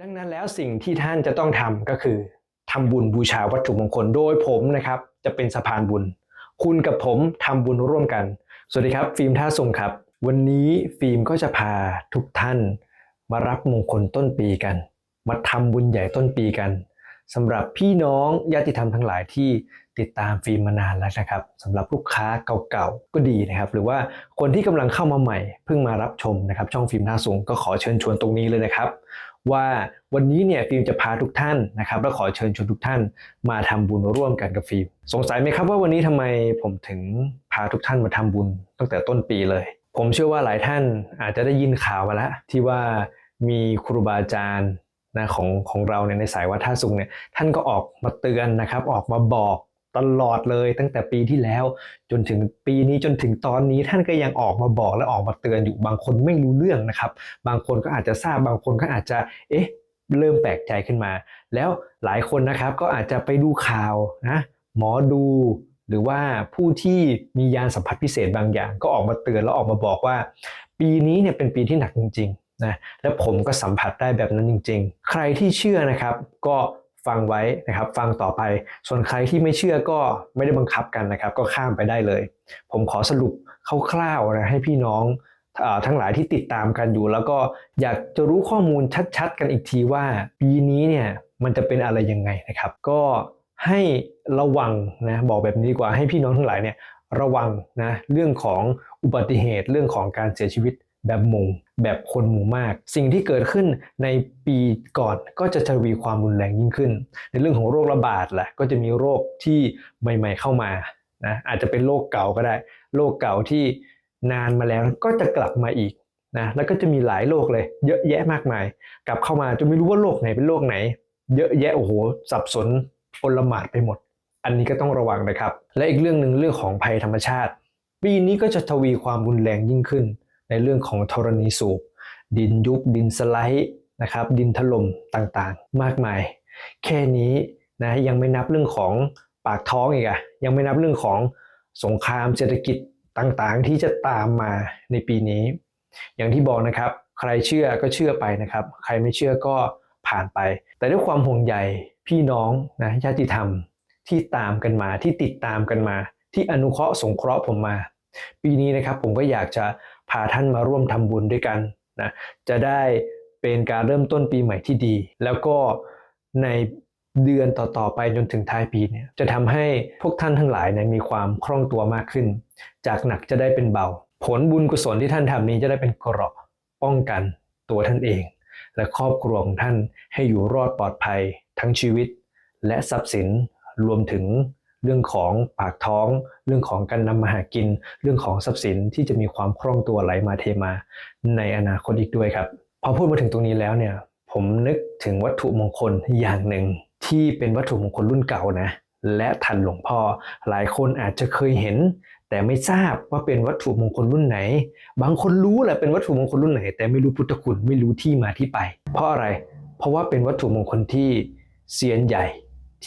ดังนั้นแล้วสิ่งที่ท่านจะต้องทำก็คือทำบุญบูชาวัตถุมงคลโดยผมนะครับ จะเป็นสะพานบุญ คุณกับผมทำบุญร่วมกัน สวัสดีครับ ฟิล์มท่าทรงครับ วันนี้ฟิล์มก็จะพาทุกท่าน มารับมงคลต้นปีกัน มาทำบุญใหญ่ต้นปีกันสำหรับพี่น้องญาติธรรมทั้งหลายที่ ติดตามฟิล์มมานานแล้วนะครับสำหรับลูกค้าเก่าๆก็ดีนะครับ หรือว่าคนที่กำลังเข้ามาใหม่เพิ่งมารับชมนะครับช่องฟิล์มท่าทรงก็ขอเชิญชวนตรงนี้เลยนะครับ ว่าวันนี้เนี่ยฟิล์มจะพาทุกท่านนะครับ และขอเชิญชวนทุกท่าน มาทำบุญร่วมกันกับฟิล์มสงสัยไหมครับว่าวันนี้ทำไมผมถึงพาทุกท่านมาทำบุญตั้งแต่ต้นปีเลย ผมเชื่อว่าหลายท่านอาจจะได้ยินข่าวมาแล้วที่ว่ามีครูบาอาจารย์นะของของเราเนี่ยในสายวัดท่าสุงเนี่ยท่านก็ออกมาเตือนนะครับ ออกมาบอก ตลอดเลยตั้งแต่ปีที่แล้ว จนถึงปีนี้จนถึงตอนนี้ท่านก็ยังออกมาบอกและออกมาเตือนอยู่บางคนไม่รู้เรื่องนะครับ บางคนก็อาจจะทราบบางคนก็อาจจะเอ๊ะเริ่มแปลกใจขึ้นมา แล้วหลายคนนะครับก็อาจจะไปดูข่าวนะหมอดูหรือว่าผู้ที่มียานสัมผัสพิเศษบางอย่าง ก็ออกมาเตือนแล้วออกมาบอกว่า ปีนี้เนี่ยเป็นปีที่หนักจริงๆนะและผมก็สัมผัสได้แบบนั้นจริง ๆ ใครที่เชื่อนะครับก็ ฟังไว้นะครับ ฟังต่อไป ส่วนใครที่ไม่เชื่อก็ไม่ได้บังคับกันนะครับ ก็ข้ามไปได้เลย ผมขอสรุปคร่าวๆนะให้พี่น้องอทั้งหลายที่ติดตามกันอยู่ แล้วก็อยากจะรู้ข้อมูลชัดๆ กันอีกทีว่า ปีนี้เนี่ยมันจะเป็นอะไรยังไงนะครับ ก็ให้ระวังนะบอกแบบนี้ดีกว่าให้พี่น้องทั้งหลายเนี่ยระวังนะเรื่องของอุบัติเหตุเรื่องของการเสียชีวิต แบบหมู่แบบคนหมู่มาก สิ่งที่เกิดขึ้นในปีก่อนก็จะทวีความรุนแรงยิ่งขึ้น ในเรื่องของโรคระบาดแหละก็จะมีโรคที่ใหม่ ๆ เข้ามานะอาจจะเป็นโรคเก่าก็ได้ โรคเก่าที่นานมาแล้วก็จะกลับมาอีกนะแล้วก็จะมีหลายโรคเลย เยอะแยะมากมาย กลับเข้ามาจนไม่รู้ว่าโรคไหนเป็นโรคไหน เยอะแยะโอ้โหสับสนปนละหมาดไปหมด อันนี้ก็ต้องระวังนะครับ และอีกเรื่องหนึ่งเรื่องของภัยธรรมชาติ ปีนี้ก็จะทวีความรุนแรงยิ่งขึ้น ในเรื่องของธรณีสูบ ดินยุบดินสไลด์นะครับดินถล่มต่างๆ มากมาย แค่นี้นะยังไม่นับเรื่องของปากท้องอีกอะยังไม่นับเรื่องของสงครามเศรษฐกิจต่างๆ ที่จะตามมาในปีนี้ อย่างที่บอกนะครับ ใครเชื่อก็เชื่อไปนะครับ ใครไม่เชื่อก็ผ่านไป แต่ด้วยความห่วงใยพี่น้องนะญาติธรรมที่ตามกันมาที่ติดตามกันมา ที่อนุเคราะห์สงเคราะห์ผมมา ปีนี้นะครับผมก็อยากจะ พาท่านมาร่วมทำบุญด้วยกันนะจะได้เป็นการเริ่มต้นปีใหม่ที่ดี แล้วก็ในเดือนต่อๆไปจนถึงท้ายปีเนี่ยจะทำให้พวกท่านทั้งหลายเนี่ยมีความคล่องตัวมากขึ้น จากหนักจะได้เป็นเบา ผลบุญกุศลที่ท่านทำนี้จะได้เป็นเกราะป้องกันตัวท่านเอง และครอบครัวของท่านให้อยู่รอดปลอดภัยทั้งชีวิต และทรัพย์สินรวมถึง เรื่องของปากท้อง เรื่องของการนำมาหากิน เรื่องของทรัพย์สินที่จะมีความคล่องตัวไหลมาเทมาในอนาคตอีกด้วยครับพอพูดมาถึงตรงนี้แล้วเนี่ยผมนึกถึงวัตถุมงคลอย่างหนึ่งที่เป็นวัตถุมงคลรุ่นเก่านะและทันหลวงพ่อหลายคนอาจจะเคยเห็น แต่ไม่ทราบว่าเป็นวัตถุมงคลรุ่นไหน บางคนรู้แหละเป็นวัตถุมงคลรุ่นไหน แต่ไม่รู้พุทธคุณไม่รู้ที่มาที่ไป เพราะอะไร เพราะว่าเป็นวัตถุมงคลที่เซียนใหญ่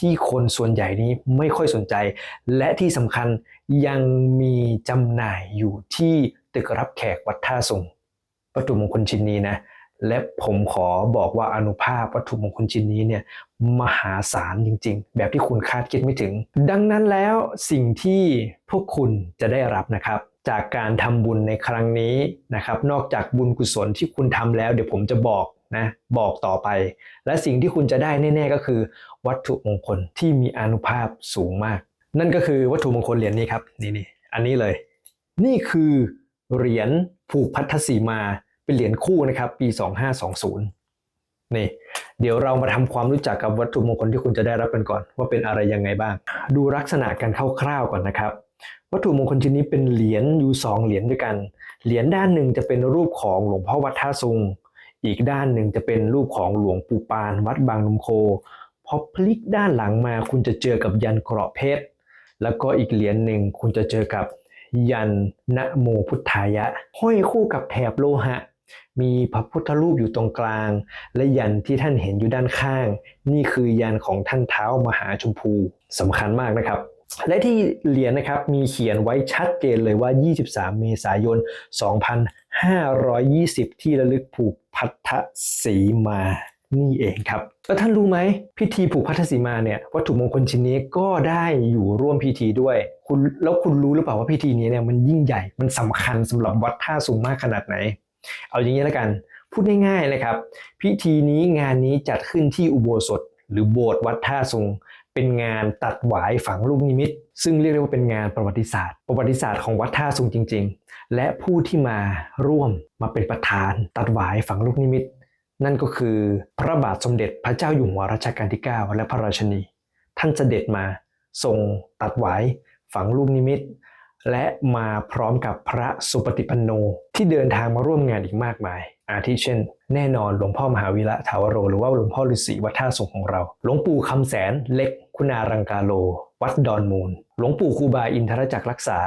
ที่คนส่วนใหญ่นี้ไม่ค่อยสนใจ และที่สำคัญยังมีจำหน่ายอยู่ที่ตึกรับแขกวัดท่าสงวัตถุมงคลชิ้นนี้นะและผมขอบอกว่าอนุภาพวัตถุมงคลชิ้นนี้เนี่ยมหาศาลจริง ๆ แบบที่คุณคาดคิดไม่ถึง ดังนั้นแล้วสิ่งที่พวกคุณจะได้รับนะครับ จากการทำบุญในครั้งนี้นะครับ นอกจากบุญกุศลที่คุณทำแล้ว เดี๋ยวผมจะบอก นะบอกต่อไป และสิ่งที่คุณจะได้แน่ ๆ ก็คือ วัตถุมงคลที่มีอนุภาพสูงมาก นั่นก็คือวัตถุมงคลเหรียญนี้ครับนี่นี่อันนี้เลย นี่คือเหรียญผูกพัทธสีมาเป็นเหรียญคู่นะครับปี 2520 นี่ เดี๋ยวเรามาทำความรู้จักกับวัตถุมงคลที่คุณจะได้รับกันก่อน ว่าเป็นอะไรยังไงบ้าง ดูลักษณะกันคร่าวๆก่อนนะครับวัตถุมงคลชิ้นนี้เป็นเหรียญอยู่สองเหรียญด้วยกัน เหรียญด้านหนึ่งจะเป็นรูปของหลวงพ่อวัดท่าซุง อีกด้านหนึ่งจะเป็นรูปของหลวงปู่ปานวัดบางนมโคพอพลิกด้านหลังมาคุณจะเจอกับยันเกราะเพชร แล้วก็อีกเหรียญหนึ่งคุณจะเจอกับยันนะโมพุทธายะ ห้อยคู่กับแถบโลหะ มีพระพุทธรูปอยู่ตรงกลาง และยันที่ท่านเห็นอยู่ด้านข้าง นี่คือยันของท่านเท้ามหาชมพูสำคัญมากนะครับและที่เหรียญนะครับมีเขียนไว้ชัดเจนเลยว่า 23 เมษายน 520 ที่ระลึกผูกพัทธสีมานี่เองครับแล้วท่านรู้ไหมพิธีผูกพัทธสีมาเนี่ยวัตถุมงคลชิ้นนี้ก็ได้อยู่ร่วมพิธีด้วย คุณแล้วคุณรู้หรือเปล่าว่าพิธีนี้เนี่ยมันยิ่งใหญ่มันสำคัญสำหรับวัดท่าสูงมากขนาดไหน เอาอย่างนี้แล้วกัน พูดง่ายๆเลยครับ พิธีนี้งานนี้จัดขึ้นที่อุโบสถ หรือโบสถ์วัดท่าสุง เป็นงานตัดหวายฝังลูกนิมิต ซึ่งเรียกได้ว่าเป็นงานประวัติศาสตร์ ประวัติศาสตร์ของวัดท่าสุงจริง ๆ และผู้ที่มาร่วมมาเป็นประธาน ตัดหวายฝังลูกนิมิต นั่นก็คือพระบาทสมเด็จพระเจ้าอยู่หัวรัชกาลที่ 9 และพระราชนี ท่านเสด็จมาทรงตัดหวายฝังลูกนิมิต และมาพร้อมกับพระสุปฏิปันโนที่เดินทางมาร่วมงานอีกมากมาย อาทิเช่น แน่นอนหลวงพ่อมหาวีระถาวโร หรือว่าหลวงพ่อฤาษีวัดท่าสงของเรา หลวงปู่คำแสนเล็ก คุณารังกาโล วัดดอนมูล หลวงปู่ครูบาอินทรจักรรักษา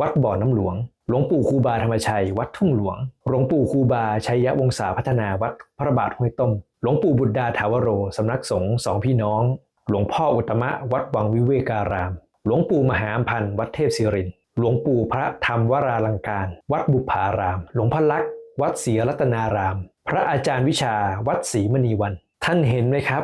วัดบ่อน้ำหลวง หลวงปู่ครูบาธรรมชัย วัดทุ่งหลวง หลวงปู่ครูบาชัยวงศาพัฒนาวัดพระบาทห้วยต้ม หลวงปู่บุตรดาถาวโรสำนักสงฆ์สองพี่น้อง หลวงพ่ออุตมะ วัดวังวิเวการาม หลวงปู่มหาอัมพันธ์วัดเทพศิรินหลวงปู่พระธรรมวราลังการ วัดบุพาราม หลวงพ่อลักษ วัดศรีรัตนาราม พระอาจารย์วิชาวัดศรีมณีวัน ท่านเห็นไหมครับ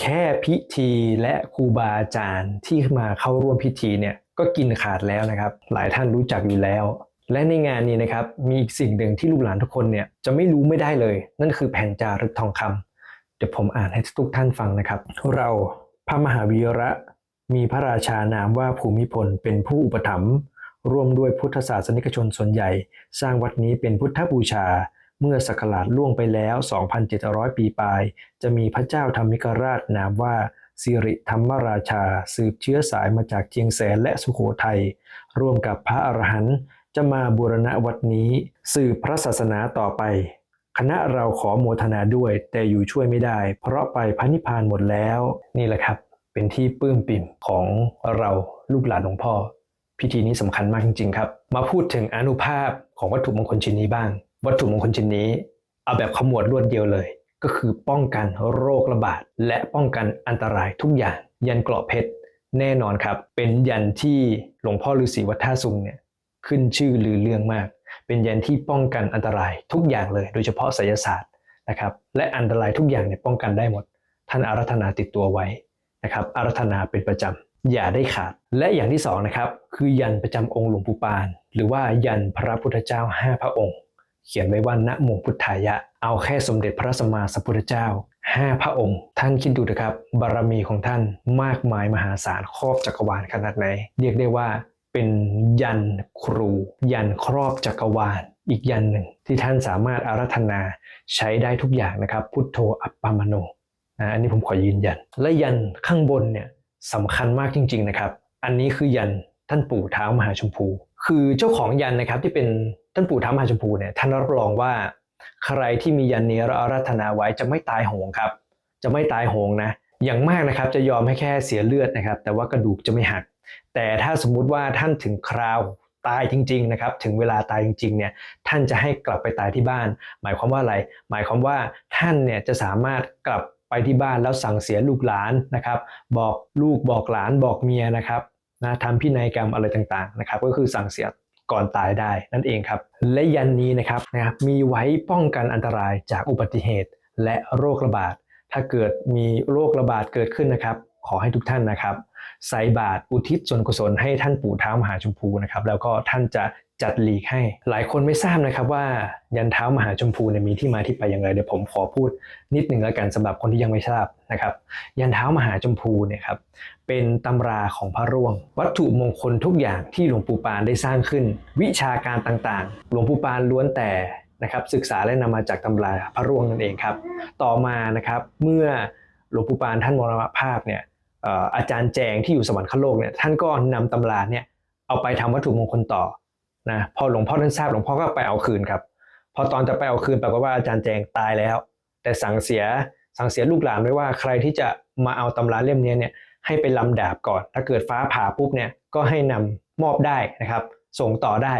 แค่พิธีและครูบาอาจารย์ที่มาเข้าร่วมพิธีเนี่ยก็กินขาดแล้วนะครับ หลายท่านรู้จักอยู่แล้ว และในงานนี้นะครับมีอีกสิ่งหนึ่งที่ลูกหลานทุกคนเนี่ยจะไม่รู้ไม่ได้เลย นั่นคือแผ่นจารึกทองคำเดี๋ยวผมอ่านให้ทุกท่านฟังนะครับ เราพระมหาวีระมีพระราชานามว่าภูมิพลเป็นผู้อุปถัมภ์ ร่วมด้วยพุทธศาสนิกชนส่วนใหญ่ สร้างวัดนี้เป็นพุทธบูชา เมื่อศักราชล่วงไปแล้ว 2,700 ปีปลาย จะมีพระเจ้าธรรมิกราชนามว่าสิริธรรมราชา สืบเชื้อสายมาจากเชียงแสนและสุโขทัยร่วมกับพระอรหันต์จะมาบูรณะวัดนี้สืบพระศาสนาต่อไป คณะเราขอโมทนาด้วย แต่อยู่ช่วยไม่ได้ เพราะไปพระนิพพานหมดแล้ว นี่แหละครับ เป็นที่ปลื้มปิ่มของเราลูกหลานหลวงพ่อ พิธีนี้สำคัญมากจริง ๆ ครับ มาพูดถึงอนุภาพของวัตถุมงคลชิ้นนี้บ้าง วัตถุมงคลชิ้นนี้ เอาแบบขมวดรวดเดียวเลย ก็คือป้องกันโรคระบาด และป้องกันอันตรายทุกอย่าง ยันเกราะเพชรแน่นอนครับ เป็นยันที่หลวงพ่อฤาษีวัดท่าซุงเนี่ยขึ้นชื่อลือเรื่องมาก เป็นยันที่ป้องกันอันตรายทุกอย่างเลย โดยเฉพาะไสยศาสตร์นะครับ และอันตรายทุกอย่างเนี่ยป้องกันได้หมด ท่านอารัธนาติดตัวไว้นะครับอารัธนาเป็นประจำ อย่าได้ขาด และอย่างที่สองนะครับ คือยันประจำองค์หลวงปู่ปาน หรือว่ายันพระพุทธเจ้าห้าพระองค์ เขียนไว้ว่านะโมพุทธายะ เอาแค่สมเด็จพระสัมมาสัมพุทธเจ้าห้าพระองค์ ท่านคิดดูนะครับ บารมีของท่านมากมายมหาศาลครอบจักรวาลขนาดไหน เรียกได้ว่าเป็นยันครู ยันครอบจักรวาลอีกยันหนึ่งที่ท่านสามารถอารัธนาใช้ได้ทุกอย่างนะครับ พุทโธอัปปามโนนะอันนี้ผมขอยืนยัน และยันข้างบนเนี่ย สำคัญมากจริง ๆนะครับ อันนี้คือยันท่านปู่เท้ามหาชมพู คือเจ้าของยันนะครับที่เป็นท่านปู่เท้ามหาชมพูเนี่ยท่านรับรองว่า ใครที่มียันนี้แล้วอารัธนาไว้จะไม่ตายโหงครับ จะไม่ตายโหงนะ อย่างมากนะครับจะยอมให้แค่เสียเลือดนะครับ แต่ว่ากระดูกจะไม่หัก แต่ถ้าสมมุติว่าท่านถึงคราวตายจริงๆนะครับถึงเวลาตายจริงๆเนี่ยท่านจะให้กลับไปตายที่บ้าน หมายความว่าอะไร หมายความว่าท่านเนี่ยจะสามารถกลับ ไปที่บ้านแล้วสั่งเสียลูกหลานนะครับ บอกลูกบอกหลานบอกเมียนะครับนะทำพินัยกรรมอะไรต่างๆนะครับ ก็คือสั่งเสียก่อนตายได้นั่นเองครับ และยันนี้นะครับนะครับมีไว้ป้องกันอันตรายจากอุบัติเหตุ และโรคระบาด ถ้าเกิดมีโรคระบาดเกิดขึ้นนะครับ ขอให้ทุกท่านนะครับใส่บาตรอุทิศส่วนกุศลให้ท่านปู่ท้ามหาชมพูนะครับ แล้วก็ท่านจะ จัดหลีกให้ หลายคนไม่ทราบนะครับว่ายันเท้ามหาชมพูเนี่ยมีที่มาที่ไปอย่างไรเดี๋ยวผมขอพูดนิดหนึ่งแล้วกันสำหรับคนที่ยังไม่ทราบนะครับ ยันเท้ามหาชมพูเนี่ยครับเป็นตำราของพระร่วง วัตถุมงคลทุกอย่างที่หลวงปู่ปานได้สร้างขึ้น วิชาการต่างๆ หลวงปู่ปานล้วนแต่นะครับศึกษาและนำมาจากตำราพระร่วงนั่นเองครับ ต่อมานะครับเมื่อหลวงปู่ปานท่านมรณภาพเนี่ยอาจารย์แจงที่อยู่สวรรคโลกเนี่ยท่านก็นำตำราเนี่ยเอาไปทำวัตถุมงคลต่อ นะพอหลวงพ่อท่านทราบหลวงพ่อก็ไปเอาคืนครับ พอตอนจะไปเอาคืนปรากฏว่าอาจารย์แจงตายแล้ว แต่สั่งเสียสั่งเสียลูกหลานไว้ว่าใครที่จะมาเอาตำราเล่มนี้เนี่ยให้ไปลำดาบก่อน ถ้าเกิดฟ้าผ่าปุ๊บเนี่ยก็ให้นำมอบได้นะครับ ส่งต่อได้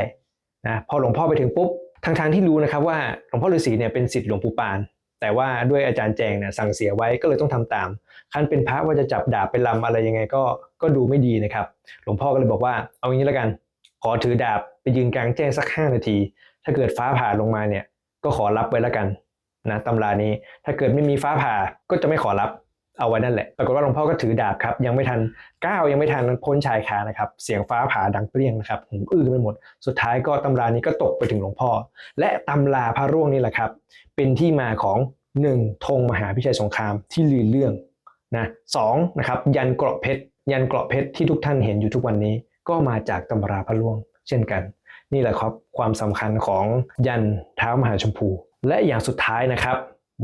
นะพอหลวงพ่อไปถึงปุ๊บทางทั้งที่รู้นะครับว่าหลวงพ่อฤาษีเนี่ยเป็นศิษย์หลวงปู่ปาน แต่ว่าด้วยอาจารย์แจงเนี่ยสั่งเสียไว้ก็เลยต้องทำตามคันเป็นพระว่าจะจับดาบไปลำอะไรยังไงก็ก็ดูไม่ดีนะครับ หลวงพ่อก็เลยบอกว่าเอางี้แล้วกัน ขอถือดาบไปยืนกลางแจ้งสัก5นาที ถ้าเกิดฟ้าผ่าลงมาเนี่ย ก็ขอรับไว้แล้วกันนะตำรานี้ ถ้าเกิดไม่มีฟ้าผ่าก็จะไม่ขอรับเอาไว้นั่นแหละ ปรากฏว่าหลวงพ่อก็ถือดาบครับ ยังไม่ทันก้าวยังไม่ทันพ้นชายคานะครับ เสียงฟ้าผ่าดังเปรี้ยงนะครับหูอื้อไปหมด สุดท้ายก็ตำรานี้ก็ตกไปถึงหลวงพ่อ และตำราพระร่วงนี่แหละครับ เป็นที่มาของหนึ่งธงมหาพิชัยสงครามที่ลือเรื่องนะสองนะครับยันเกราะเพชรยันเกราะเพชรที่ทุกท่านเห็นอยู่ทุกวันนี้ ก็มาจากตำราพระร่วง เช่นกัน นี่แหละครับความสำคัญของยันเท้ามหาชมพู และอย่างสุดท้ายนะครับ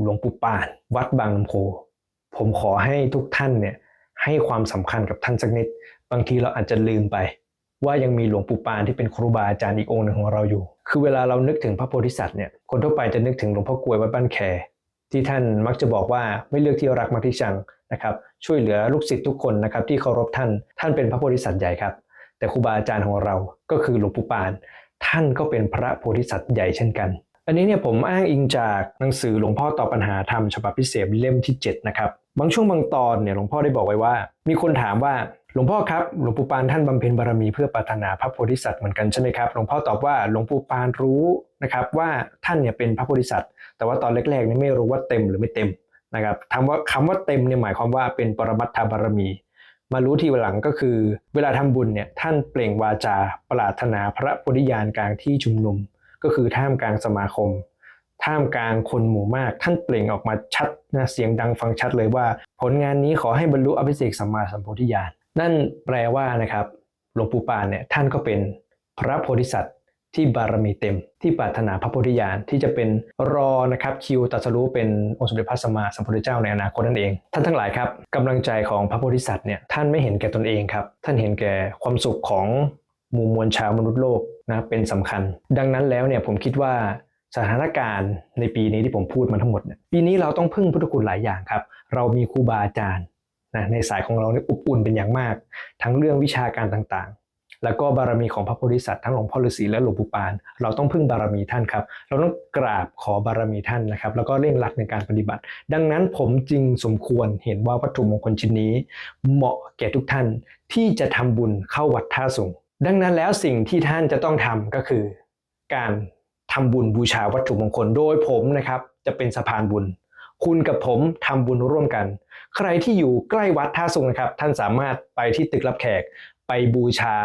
หลวงปู่ปาน วัดบางลำโพผมขอให้ทุกท่านเนี่ยให้ความสำคัญกับท่านสักนิด บางทีเราอาจจะลืมไป ว่ายังมีหลวงปู่ปานที่เป็นครูบาอาจารย์อีกองค์หนึ่งของเราอยู่ คือเวลาเรานึกถึงพระโพธิสัตว์เนี่ยคนทั่วไปจะนึกถึงหลวงพ่อกลวยวัดบ้านแคที่ท่านมักจะบอกว่าไม่เลือกที่รักมักที่ชังนะครับช่วยเหลือลูกศิษย์ทุกคนนะครับที่เคารพท่าน ท่านเป็นพระโพธิสัตว์ใหญ่ครับ แต่ครูบาอาจารย์ของเราก็คือหลวงปู่ปาน ท่านก็เป็นพระโพธิสัตว์ใหญ่เช่นกัน อันนี้เนี่ยผมอ้างอิงจากหนังสือหลวงพ่อตอบปัญหาธรรมฉบับพิเศษเล่มที่ 7 นะครับ บางช่วงบางตอนเนี่ยหลวงพ่อได้บอกไว้ว่า มีคนถามว่าหลวงพ่อครับหลวงปู่ปานท่านบำเพ็ญบารมีเพื่อปรารถนาพระโพธิสัตว์เหมือนกันใช่ไหมครับหลวงพ่อตอบว่าหลวงปู่ปานรู้นะครับว่าท่านเนี่ยเป็นพระโพธิสัตว์ แต่ว่าตอนแรกๆเนี่ยไม่รู้ว่าเต็มหรือไม่เต็มนะครับคำว่าคำว่าเต็มเนี่ยหมายความว่าเป็นปรมัตถบารมี มารู้ทีหลังก็คือ เวลาทำบุญเนี่ยท่านเปล่งวาจาปรารถนาพระโพธิญาณกลางที่ชุมนุม ก็คือท่ามกลางสมาคม ท่ามกลางคนหมู่มาก ท่านเปล่งออกมาชัดนะเสียงดังฟังชัดเลยว่า ผลงานนี้ขอให้บรรลุอภิเษกสัมมาสัมโพธิญาณนั่นแปลว่านะครับหลวงปู่ปานเนี่ยท่านก็เป็นพระโพธิสัตว์ ที่บารมีเต็ม ที่ปรารถนาพระโพธิญาณที่จะเป็นรอนะครับคิวตัสรู้เป็นองค์สมเด็จพระสัมมาสัมพุทธเจ้าในอนาคตนั่นเอง ท่านทั้งหลายครับกำลังใจของพระโพธิสัตว์เนี่ยท่านไม่เห็นแก่ตนเองครับท่านเห็นแก่ความสุขของหมู่มวลชาวมนุษย์โลกนะเป็นสำคัญ ดังนั้นแล้วเนี่ยผมคิดว่าสถานการณ์ในปีนี้ที่ผมพูดมาทั้งหมดเนี่ยปีนี้เราต้องพึ่งพุทธคุณหลายอย่างครับ เรามีครูบาอาจารย์นะในสายของเราเนี่ยอบอุ่นเป็นอย่างมาก ทั้งเรื่องวิชาการต่าง แล้วก็บารมีของพระโพธิสัตว์ทั้งหลวงพ่อฤาษีและหลวงปู่ปาน เราต้องพึ่งบารมีท่านครับ เราต้องกราบขอบารมีท่านนะครับ แล้วก็เร่งรัดในการปฏิบัติ ดังนั้นผมจึงสมควรเห็นว่าวัตถุมงคลชิ้นนี้ เหมาะแก่ทุกท่านที่จะทำบุญเข้าวัดท่าสูงดังนั้นแล้วสิ่งที่ท่านจะต้องทำก็คือ การทำบุญบูชาวัตถุมงคลโดยผมนะครับ จะเป็นสะพานบุญ คุณกับผมทำบุญร่วมกัน ใครที่อยู่ใกล้วัดท่าสุงนะครับ ท่านสามารถไปที่ตึกรับแขกไปบูชา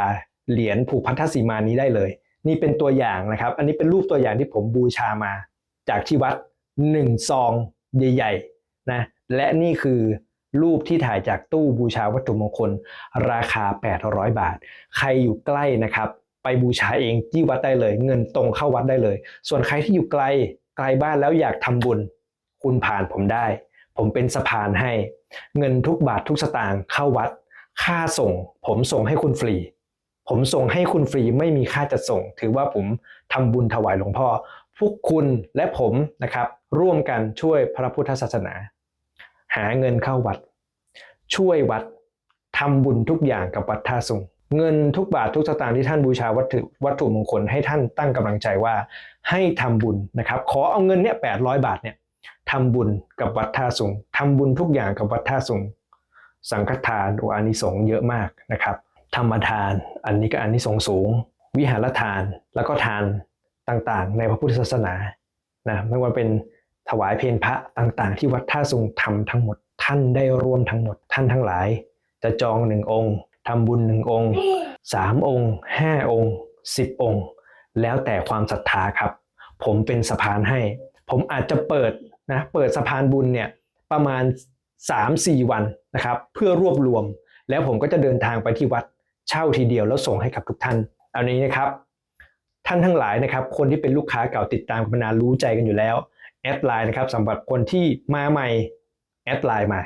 เหรียญผูกพัทธสีมานี้ได้เลย นี่เป็นตัวอย่างนะครับ อันนี้เป็นรูปตัวอย่างที่ผมบูชามา จากที่วัด1ซองใหญ่ๆนะและนี่คือรูปที่ถ่ายจากตู้บูชาวัตถุมงคล ราคา 800 บาท ใครอยู่ใกล้นะครับ ไปบูชาเองที่วัดได้เลย เงินตรงเข้าวัดได้เลย ส่วนใครที่อยู่ไกลไกลบ้านแล้วอยากทำบุญ คุณผ่านผมได้ ผมเป็นสะพานให้ เงินทุกบาททุกสตางค์เข้าวัด ค่าส่ง ผมส่งให้คุณฟรี ผมส่งให้คุณฟรีไม่มีค่าจัดส่ง ถือว่าผมทำบุญถวายหลวงพ่อ พวกคุณและผมนะครับ ร่วมกันช่วยพระพุทธศาสนา หาเงินเข้าวัด ช่วยวัดทำบุญทุกอย่างกับวัดท่าสุงเงินทุกบาททุกสตางค์ที่ท่านบูชาวัตถุวัตถุมงคลให้ท่านตั้งกำลังใจว่าให้ทำบุญนะครับ ขอเอาเงินเนี่ยแปดร้อยบาทเนี่ยทำบุญกับวัดท่าสุงทำบุญทุกอย่างกับวัดท่าสุงสังฆทานโออานิสงส์เยอะมากนะครับ ธรรมทาน อันนี้ก็อานิสงส์สูง วิหารทานแล้วก็ทานต่างๆ ในพระพุทธศาสนานะไม่ว่าเป็นถวายเพลพระต่างๆ ที่วัดท่าสุงทำทั้งหมดท่านได้ร่วมทั้งหมดท่านทั้งหลาย จะจองหนึ่งองค์ทำบุญหนึ่งองค์สามองค์ห้าองค์สิบองค์ แล้วแต่ความศรัทธาครับ ผมเป็นสะพานให้ ผมอาจจะเปิดนะเปิดสะพานบุญเนี่ยประมาณ 3-4 วันนะครับ เพื่อรวบรวม แล้วผมก็จะเดินทางไปที่วัด เช่าทีเดียวแล้วส่งให้กับทุกท่านเอานี้นะครับท่านทั้งหลายนะครับ คนที่เป็นลูกค้าเก่าติดตามกันมานานรู้ใจกันอยู่แล้วแอดไลน์นะครับสำหรับคนที่มาใหม่แอดไลน์มา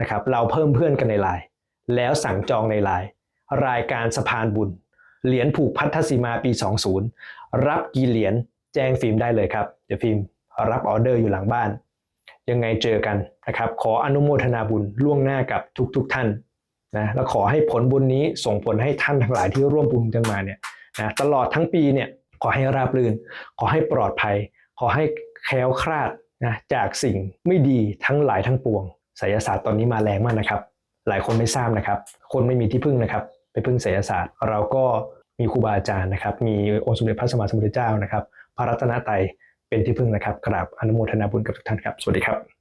นะครับ เราเพิ่มเพื่อนกันในไลน์แล้วสั่งจองในไลน์รายการสะพานบุญ เหรียญผูกพัทธสีมาปี 20 รับกี่เหรียญแจ้งฟิล์มได้เลยครับ เดี๋ยวฟิล์มรับออเดอร์อยู่หลังบ้าน ยังไงเจอกันนะครับ ขออนุโมทนาบุญล่วงหน้ากับทุกๆทท่าน นะแล้วขอให้ผลบุญนี้ส่งผลให้ท่านทั้งหลายที่ร่วมบุญกันมาเนี่ยนะตลอดทั้งปีเนี่ยขอให้ราบรื่น ขอให้ปลอดภัย ขอให้แคล้วคลาดนะจากสิ่งไม่ดีทั้งหลายทั้งปวงไสยศาสตร์ตอนนี้มาแรงมากนะครับ หลายคนไม่ทราบนะครับ คนไม่มีที่พึ่งนะครับ ไปพึ่งไสยศาสตร์ เราก็มีครูบาอาจารย์นะครับ มีองค์สมเด็จพระสัมมาสัมพุทธเจ้านะครับ พระรัตนตรัยเป็นที่พึ่งนะครับกราบอนุโมทนาบุญกับทุกท่านครับ สวัสดีครับ